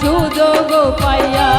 সুযোগ পাইয়া